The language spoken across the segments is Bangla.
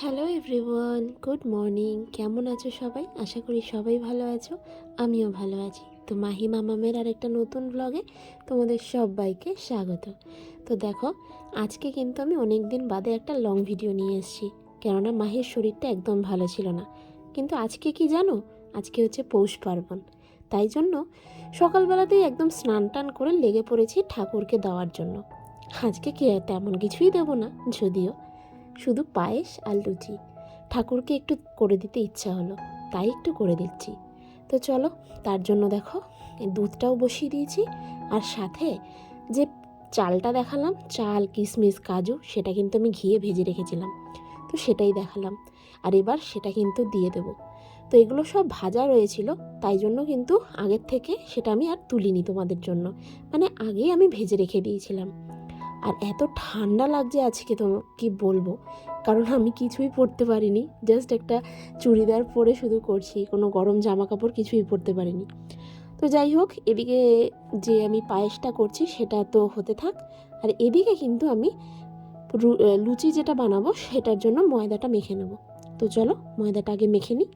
Hello everyone, good morning. কেমন আছো সবাই? আশা করি সবাই ভালো আছো, আমিও ভালো আছি। তো মাহি মামামের আর একটা নতুন ব্লগে তোমাদের সবাইকে স্বাগত। তো দেখো, আজকে কিন্তু আমি অনেক দিন বাদে একটা লং ভিডিও নিয়ে এসেছি, কেননা মাহির শরীরটা একদম ভালো ছিল না। কিন্তু আজকে কি জানো? আজকে হচ্ছে পৌষ পার্বণ। তাই জন্য সকালবেলাতেই একদম স্নান টান করে লেগে পড়েছি ঠাকুরকে দেওয়ার জন্য। আজকে কি তেমন কিছুই দেবো না, যদিও। শুধু পায়েস আর লুচি। ঠাকুরকে একটু করে দিতে ইচ্ছা হলো, তাই একটু করে দিচ্ছি। তো চলো, তার জন্য দেখো, দুধটাও বসিয়ে দিয়েছি আর সাথে যে চালটা দেখালাম, চাল, কিশমিশ, কাজু, সেটা কিন্তু আমি ঘিয়ে ভেজে রেখেছিলাম। তো সেটাই দেখালাম। আর এবার সেটা কিন্তু দিয়ে দেব। তো এগুলো সব ভাজা রয়েছিল, তাই জন্য কিন্তু আগের থেকে সেটা আমি আর তুলিনি তোমাদের জন্য। মানে আগেই আমি ভেজে রেখে দিয়েছিলাম। আর এত ঠান্ডা লাগছে আজকে তো কি বলব? কারণ আমি কিছুই পরতে পারিনি। জাস্ট একটা চুড়িদার পরে শুধু করছি, কোনো গরম জামা কাপড় কিছুই পরতে পারিনি। তো যাই হোক, এদিকে যে আমি পায়েসটা করছি সেটা তো হতে থাক। আর এদিকে কিন্তু আমি লুচি যেটা বানাবো সেটার জন্য ময়দাটা মেখে নেব। তো চলো, ময়দাটা আগে মেখে নিই।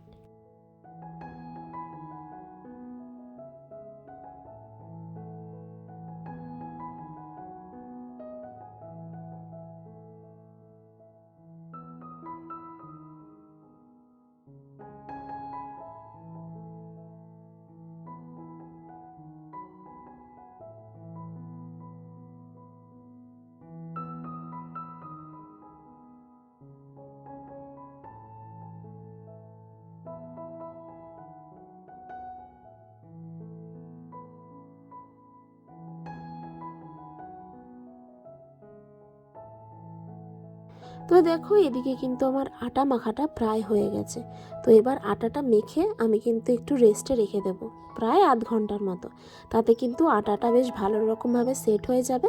তো দেখো এদিকে কিন্তু আমার আটা মাখাটা প্রায় হয়ে গেছে। তো এবার আটাটা মেখে আমি কিন্তু একটু রেস্টে রেখে দেব, প্রায় আধ ঘণ্টার মতো। তাতে কিন্তু আটাটা বেশ ভালো রকমভাবে সেট হয়ে যাবে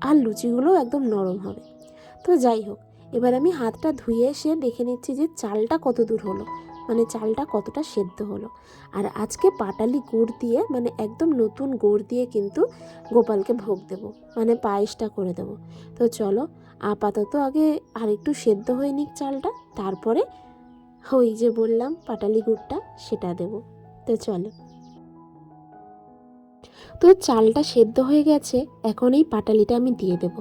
আর লুচিগুলোও একদম নরম হবে। তো যাই হোক, এবার আমি হাতটা ধুয়ে এসে দেখে নিচ্ছি যে চালটা কত দূর হলো। মানে চালটা কতটা সেদ্ধ হলো। আর আজকে পাটালি গুড় দিয়ে মানে একদম নতুন গুড় দিয়ে কিন্তু গোপালকে ভোগ দেব মানে পায়েসটা করে দেব। তো চলো, আপাতত আগে আর একটু সেদ্ধ হয়ে নিক চালটা, তারপরে ওই যে বললাম পাটালি গুড়টা, সেটা দেব। তো চলো। তো চালটা সেদ্ধ হয়ে গেছে, এখন এই পাটালিটা আমি দিয়ে দেব।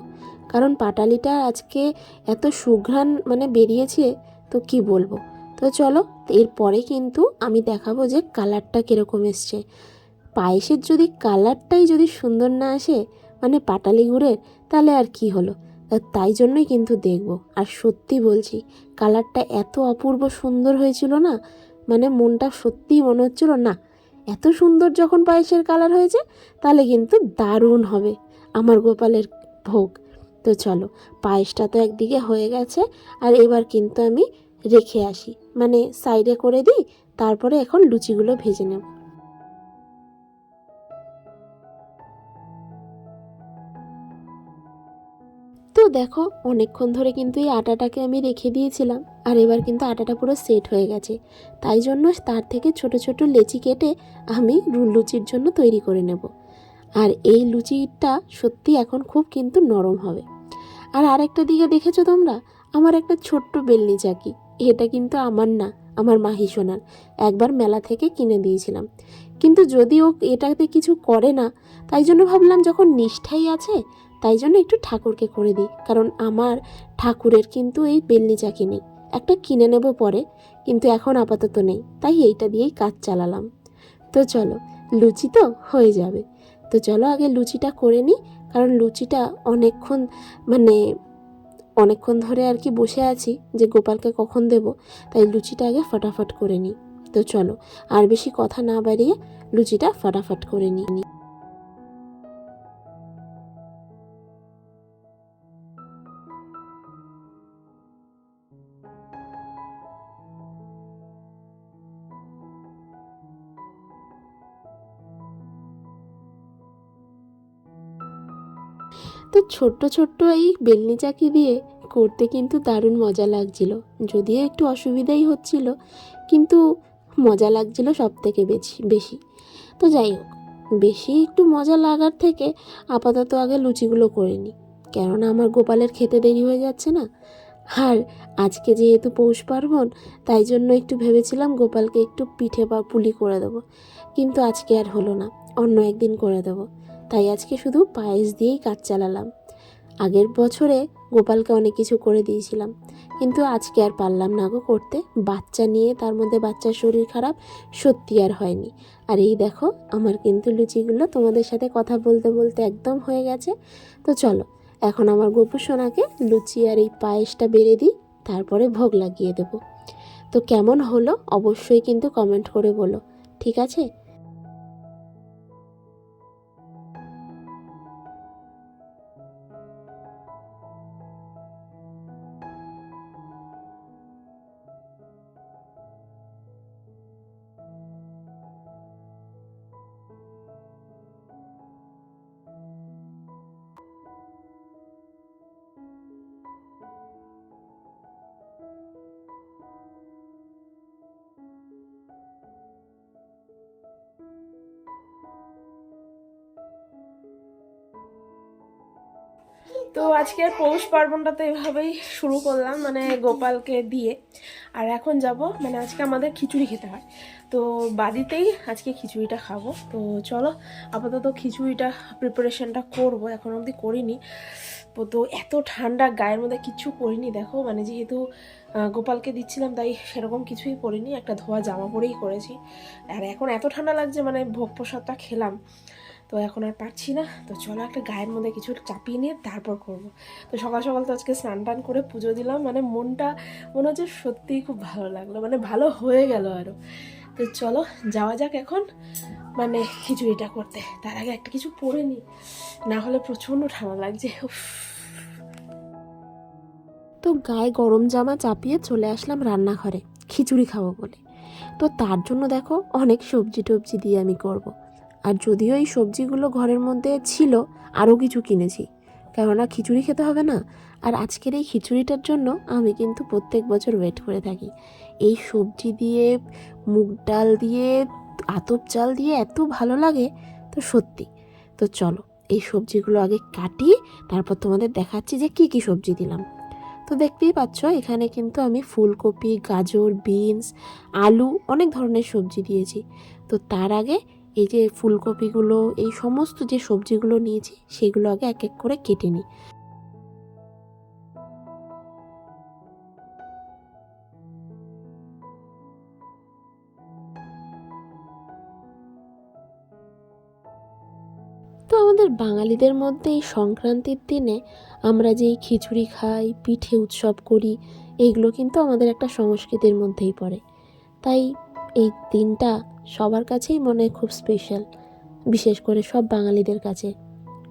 কারণ পাটালিটা আজকে এত সুঘ্রাণ মানে বেরিয়েছে, তো কি বলব? তো চলো, এরপরে কিন্তু আমি দেখাবো যে কালারটা কীরকম এসছে। পায়েসের যদি কালারটাই যদি সুন্দর না আসে মানে পাটালি গুড়ের, তাহলে আর কি হলো? তাই জন্যই কিন্তু দেখব। আর সত্যি বলছি, কালারটা এত অপূর্ব সুন্দর হয়েছিল না মানে মনটা সত্যিই মনে হচ্ছিল, না, এত সুন্দর যখন পায়েসের কালার হয়েছে, তাহলে কিন্তু দারুণ হবে আমার গোপালের ভোগ। তো চলো, পায়েসটা তো একদিকে হয়ে গেছে, আর এবার কিন্তু আমি রেখে আসি। মানে সাইডে করে দিই, তারপরে এখন লুচিগুলো ভেজে নেব। তো দেখো, অনেকক্ষণ ধরে কিন্তু এই আটাটাকে আমি রেখে দিয়েছিলাম, আর এবার কিন্তু আটাটা পুরো সেট হয়ে গেছে। তাই জন্য তার থেকে ছোট ছোট লেচি কেটে আমি লুচির জন্য তৈরি করে নেব। আর এই লুচিটা সত্যি এখন খুব কিন্তু নরম হবে। আর আরেকটা দিকে দেখেছ তোমরা? আমার একটা ছোট্ট বেলনি চাকি। এটা কিন্তু আমার না, আমার মাহি সোনার। একবার মেলা থেকে কিনে দিয়েছিলাম। কিন্তু যদি ও এটাতে কিছু করে না, তাই জন্য ভাবলাম যখন নিষ্ঠাই আছে, তাই জন্য একটু ঠাকুরকে করে দিই। কারণ আমার ঠাকুরের কিন্তু এই বেলনি চাকি নেই। একটা কিনে নেব পরে, কিন্তু এখন আপাতত নেই। তাই এইটা দিয়েই কাজ চালালাম। তো চলো, লুচি তো হয়ে যাবে। তো চলো আগে লুচিটা করে নিই, কারণ লুচিটা অনেকক্ষণ মানে অনেকক্ষণ ধরে আর কি বসে আছি যে গোপালকে কখন দেব, তাই লুচিটা আগে ফটাফট করে নিই। তো চলো, আর বেশি কথা না বাড়িয়ে লুচিটা ফটাফট করে নিই। তো ছোট্ট ছোট্ট এই বেলনি চাকি দিয়ে করতে কিন্তু দারুণ মজা লাগছিল। যদিও একটু অসুবিধাই হচ্ছিল, কিন্তু মজা লাগছিল সব থেকে বেশি বেশি। তো যাই হোক, বেশি একটু মজা লাগার থেকে আপাতত আগে লুচিগুলো করে নিই। কেননা আমার গোপালের খেতে দেরি হয়ে যাচ্ছে না। আর আজকে যেহেতু পৌষ পার্বণ, তাই জন্য একটু ভেবেছিলাম গোপালকে একটু পিঠে বা পুলি করে দেবো। কিন্তু আজকে আর হলো না, অন্য একদিন করে দেবো। তাই আজকে শুধু পায়েস দিয়েই কাজ চালালাম। আগের বছরে গোপালকে অনেক কিছু করে দিয়েছিলাম, কিন্তু আজকে আর পারলাম না গো করতে। বাচ্চা নিয়ে তার মধ্যে বাচ্চার শরীর খারাপ, সত্যি আর হয়নি। আর এই দেখো, আমার কিন্তু লুচিগুলো তোমাদের সাথে কথা বলতে বলতে একদম হয়ে গেছে। তো চলো, এখন আমার গোপু সোনাকে লুচি আর এই পায়েসটা বেড়ে দিই, তারপরে ভোগ লাগিয়ে দেব। তো কেমন হলো অবশ্যই কিন্তু কমেন্ট করে বলো, ঠিক আছে? তো আজকের পৌষ পার্বণটা তো এভাবেই শুরু করলাম মানে গোপালকে দিয়ে। আর এখন যাব মানে আজকে আমাদের খিচুড়ি খেতে হয়। তো বাড়িতেই আজকে খিচুড়িটা খাব। তো চলো, আপাতত খিচুড়িটা প্রিপারেশনটা করব, এখন অবধি করিনি। তো এত ঠান্ডা, গায়ের মধ্যে কিচ্ছু করিনি দেখো। মানে যেহেতু গোপালকে দিচ্ছিলাম, তাই সেরকম কিছুই করিনি একটা ধোয়া জামা পরেই করেছি। আর এখন এত ঠান্ডা লাগছে মানে ভোগ প্রসাদটা খেলাম। তো এখন আর পারছি না। তো চলো একটা গায়ের মধ্যে কিছু চাপিয়ে নিয়ে তারপর করব। তো সকাল সকাল তো আজকে স্নান টান করে পুজো দিলাম। মানে মনটা, মনে হচ্ছে সত্যিই খুব ভালো লাগল। মানে ভালো হয়ে গেল আরও তো চলো যাওয়া যাক এখন। মানে খিচুড়িটা করতে। তার আগে একটা কিছু পরে নিই। না হলে প্রচণ্ড ঠান্ডা লাগছে। তো গায়ে গরম জামা চাপিয়ে চলে আসলাম রান্নাঘরে। খিচুড়ি খাব বলে। তো তার জন্য দেখো অনেক সবজি টবজি দিয়ে আমি করব। আর যদিও এই সবজিগুলো ঘরের মধ্যে ছিল, আরও কিছু কিনেছি। কেননা খিচুড়ি খেতে হবে না। আর আজকের এই খিচুড়িটার জন্য আমি কিন্তু প্রত্যেক বছর ওয়েট করে থাকি। এই সবজি দিয়ে, মুগ ডাল দিয়ে, আতপ চাল দিয়ে এত ভালো লাগে, তো সত্যি। তো চলো, এই সবজিগুলো আগে কাটি, তারপর তোমাদের দেখাচ্ছি যে কি কি সবজি দিলাম। তো দেখতেই পাচ্ছ, এখানে কিন্তু আমি ফুলকপি, গাজর, বিনস, আলু অনেক ধরনের সবজি দিয়েছি। তো তার আগে এই যে ফুলকপিগুলো, এই সমস্ত যে সবজিগুলো নিয়েছি, সেগুলো আগে এক এক করে কেটে নিই। তো আমাদের বাঙালিদের মধ্যে এই সংক্রান্তির দিনে আমরা যেই খিচুড়ি খাই, পিঠে উৎসব করি এইগুলো কিন্তু আমাদের একটা সংস্কৃতির মধ্যেই পড়ে। তাই এই দিনটা সবার কাছেই মনে হয় খুব স্পেশাল বিশেষ করে সব বাঙালিদের কাছে।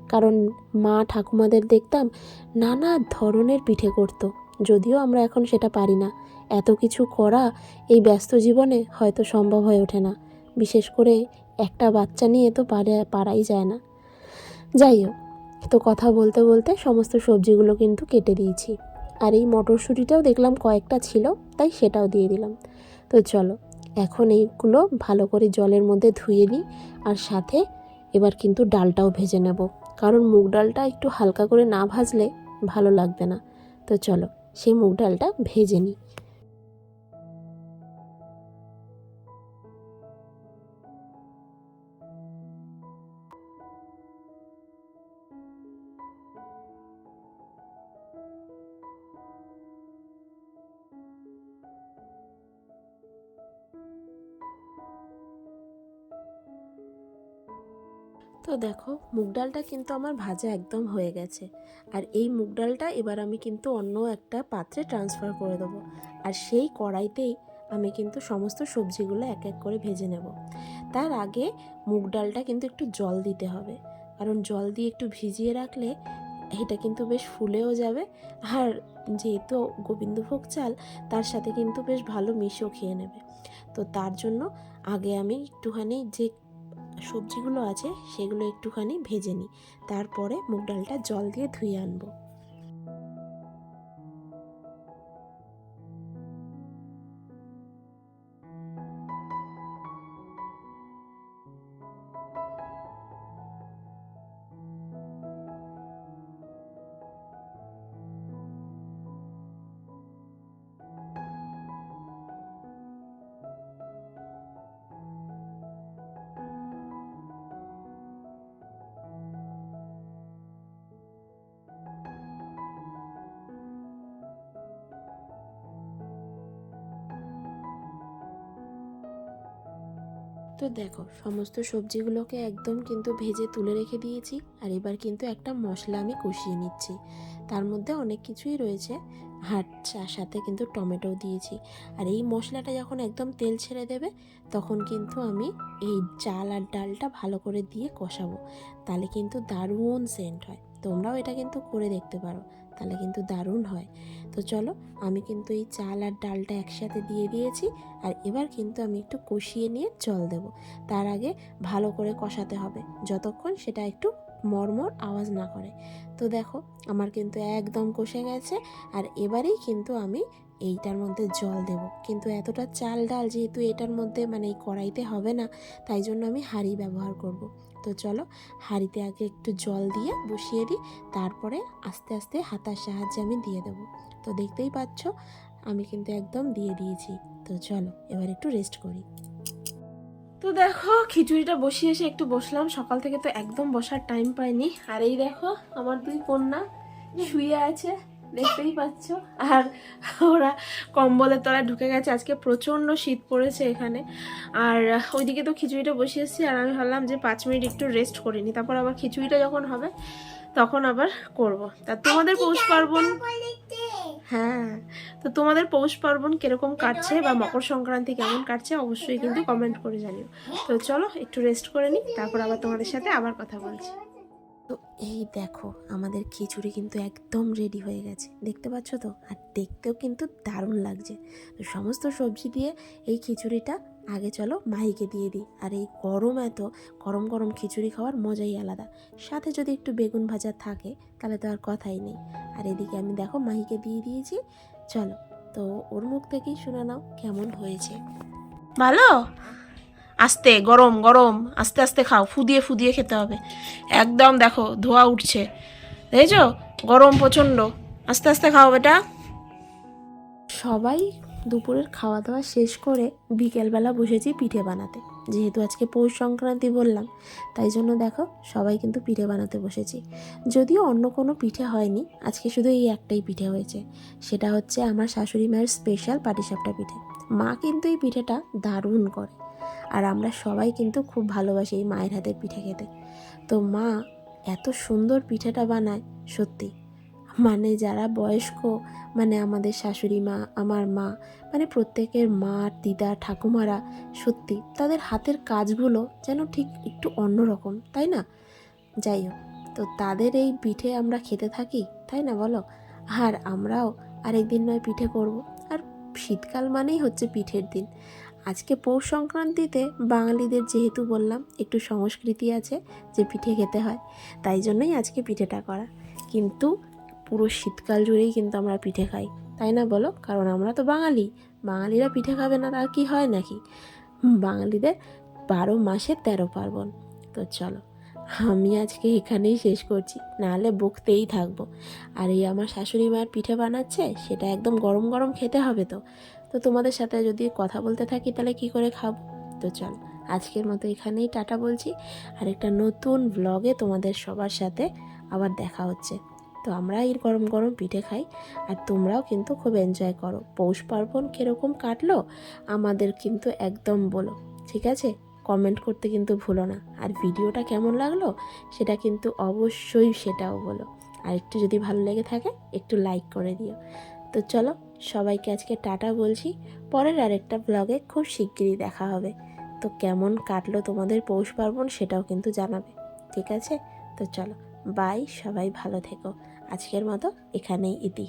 কারণ মা ঠাকুমাদের দেখতাম নানা ধরনের পিঠে করতো, যদিও আমরা এখন সেটা পারি না। এত কিছু করা এই ব্যস্ত জীবনে হয়তো সম্ভব হয়ে ওঠে না, বিশেষ করে একটা বাচ্চা নিয়ে তো পারে, পারাই যায় না। যাই হোক, তো কথা বলতে বলতে সমস্ত সবজিগুলো কিন্তু কেটে দিয়েছি। আর এই মটরশুঁটিটাও দেখলাম কয়েকটা ছিল, তাই সেটাও দিয়ে দিলাম। তো চলো এখন এইগুলো ভালো করে জলের মধ্যে ধুয়ে নিই আর সাথে এবার কিন্তু ডালটাও ভেজে নেব। কারণ মুগ ডালটা একটু হালকা করে না ভাজলে ভালো লাগবে না। তো চলো সেই মুগ ডালটা ভেজে নিই। তো দেখো, মুগ ডালটা কিন্তু আমার ভাজা একদম হয়ে গেছে। আর এই মুগ ডালটা এবার আমি কিন্তু অন্য একটা পাত্রে ট্রান্সফার করে দেবো। আর সেই কড়াইতেই আমি কিন্তু সমস্ত সবজিগুলো এক এক করে ভেজে নেব। তার আগে মুগ ডালটা কিন্তু একটু জল দিতে হবে। কারণ জল দিয়ে একটু ভিজিয়ে রাখলে এটা কিন্তু বেশ ফুলেও যাবে। আর যেহেতু গোবিন্দভোগ চাল, তার সাথে কিন্তু বেশ ভালো মিশও খেয়ে নেবে। তো তার জন্য আগে আমি একটুখানি যে সবজিগুলো আছে সেগুলো একটুখানি ভেজে নিই। তারপরে মুগ ডালটা জল দিয়ে ধুয়ে আনব। তো দেখো, সমস্ত সবজিগুলোকে একদম কিন্তু ভেজে তুলে রেখে দিয়েছি আর এবার কিন্তু একটা মশলা আমি কষিয়ে নিচ্ছি। তার মধ্যে অনেক কিছুই রয়েছে। তার সাথে কিন্তু টমেটো দিয়েছি। আর এই মশলাটা যখন একদম তেল ছেড়ে দেবে, তখন কিন্তু আমি এই চাল আর ডালটা ভালো করে দিয়ে কষাবো। তাহলে কিন্তু দারুণ সেন্ট হয়। তোমরাও এটা কিন্তু করে দেখতে পারো। তাহলে কিন্তু দারুণ হয়। তো চলো, আমি কিন্তু এই চাল আর ডালটা একসাথে দিয়ে দিয়েছি আর এবার কিন্তু আমি একটু কষিয়ে নিয়ে জল দেব। তার আগে ভালো করে কষাতে হবে, যতক্ষণ সেটা একটু মরমর আওয়াজ না করে। তো দেখো, আমার কিন্তু একদম কষে গেছে আর এবারেই কিন্তু আমি এইটার মধ্যে জল দেব। কিন্তু এতটা চাল ডাল যেহেতু এটার মধ্যে মানে এই কড়াইতে হবে না, তাই জন্য আমি হাঁড়ি ব্যবহার করব। তো চলো হাঁড়িতে আগে একটু জল দিয়ে বসিয়ে দিই, তারপরে আস্তে আস্তে হাতার সাহায্যে আমি দিয়ে দেবো। তো দেখতেই পাচ্ছ, আমি কিন্তু একদম দিয়ে দিয়েছি। তো চলো এবার একটু রেস্ট করি। তো দেখো, খিচুড়িটা বসিয়ে এসে একটু বসলাম। সকাল থেকে তো একদম বসার টাইম পাইনি। আর এই দেখো, আমার দুই কন্যা শুয়ে আছে। দেখতেই পাচ্ছ। আর ওরা কম্বলের তলায় ঢুকে গেছে। আজকে প্রচণ্ড শীত পড়েছে এখানে। আর ওইদিকে তো খিচুড়িটা বসিয়েছি আর আমি ভাবলাম যে পাঁচ মিনিট একটু রেস্ট করে নিই। তারপর আবার খিচুড়িটা যখন হবে তখন আবার করব। তা তোমাদের পৌষ পার্বণ হ্যাঁ তো তোমাদের পৌষ পার্বণ কীরকম কাটছে বা মকর সংক্রান্তি কেমন কাটছে অবশ্যই কিন্তু কমেন্ট করে জানিও। তো চলো একটু রেস্ট করে নিই তারপর আবার তোমাদের সাথে আবার কথা বলছি। তো এই দেখো, আমাদের খিচুড়ি কিন্তু একদম রেডি হয়ে গেছে। দেখতে পাচ্ছ তো? আর দেখতেও কিন্তু দারুণ লাগছে। তো সমস্ত সবজি দিয়ে এই খিচুড়িটা আগে চলো মাহিকে দিয়ে দিই। আর এই গরম এত, গরম গরম খিচুড়ি খাওয়ার মজাই আলাদা। সাথে যদি একটু বেগুন ভাজা থাকে, তাহলে তো আর কথাই নেই। আর এদিকে আমি দেখো মাহিকে দিয়ে দিয়েছি। চলো, তো ওর মুখ থেকেই শুনে নাও কেমন হয়েছে। ভালো? আস্তে, গরম গরম, আস্তে আস্তে খাও, ফুদিয়ে ফুদিয়ে খেতে হবে। একদম দেখো, ধোয়া উঠছে। দেখেছ? গরম প্রচণ্ড। আস্তে আস্তে খাও বেটা। সবাই দুপুরের খাওয়া দাওয়া শেষ করে বিকেলবেলা বসেছি পিঠে বানাতে। যেহেতু আজকে পৌষ সংক্রান্তি বললাম, তাই জন্য দেখো, সবাই কিন্তু পিঠে বানাতে বসেছি। যদিও অন্য কোনো পিঠে হয়নি, আজকে শুধু এই একটাই পিঠে হয়েছে। সেটা হচ্ছে আমার শাশুড়ি মায়ের স্পেশাল পাটিসাপটা পিঠে। মা কিন্তু এই পিঠেটা দারুণ করে। আর আমরা সবাই কিন্তু খুব ভালোবাসি এই মায়ের হাতের পিঠে খেতে। তো মা এত সুন্দর পিঠেটা বানায়, সত্যি। মানে যারা বয়স্ক মানে আমাদের শাশুড়ি মা, আমার মা মানে প্রত্যেকের মা, দিদা, ঠাকুমারা, সত্যি, তাদের হাতের কাজগুলো যেন ঠিক একটু অন্যরকম, তাই না? যাই হোক, তো তাদের এই পিঠে আমরা খেতে থাকি, তাই না বলো? আর আমরাও আরেকদিন নয় পিঠে করব। আর শীতকাল মানেই হচ্ছে পিঠের দিন। আজকে পৌষ সংক্রান্তিতে বাঙালিদের যেহেতু বললাম, একটু সংস্কৃতি আছে যে পিঠে খেতে হয়, তাই জন্যই আজকে পিঠেটা করা। কিন্তু পুরো শীতকাল জুড়েই কিন্তু আমরা পিঠে খাই, তাই না বলো? কারণ আমরা তো বাঙালি, বাঙালিরা পিঠে খাবে না তার কি হয় নাকি? বাঙালিদের বারো মাসে তেরো পার্বণ, তো চলো। আমি আজকে এখানেই শেষ করছি। নাহলে বকতেই থাকব। আর এই আমার শাশুড়ি মায়ের পিঠে বানাচ্ছে, সেটা একদম গরম গরম খেতে হবে তো। তো তোমাদের সাথে যদি কথা বলতে থাকি, তাহলে কি করে খাব? তো চলো, আজকের মতো এখানেই টাটা বলছি। আর একটা নতুন ব্লগে তোমাদের সবার সাথে আবার দেখা হচ্ছে। তো আমরা এই গরম গরম পিঠে খাই, আর তোমরাও কিন্তু খুব এনজয় করো। পৌষ পার্বণ কীরকম কাটলো, আমাদের কিন্তু একদম বলো। ঠিক আছে? কমেন্ট করতে কিন্তু ভুলো না। আর ভিডিওটা কেমন লাগল সেটা কিন্তু অবশ্যই সেটাও বলো। আর একটু যদি ভালো লেগে থাকে, একটু লাইক করে দিও। তো চলো, সবাইকে আজকে টাটা বলছি। পরের আরেকটা ব্লগে খুব শিগগিরই দেখা হবে। তো কেমন কাটলো তোমাদের পৌষ পার্বণ সেটাও কিন্তু জানাবে। ঠিক আছে? তো চলো বাই সবাই ভালো থেকো। আজকের মতো এখানেই ইতি।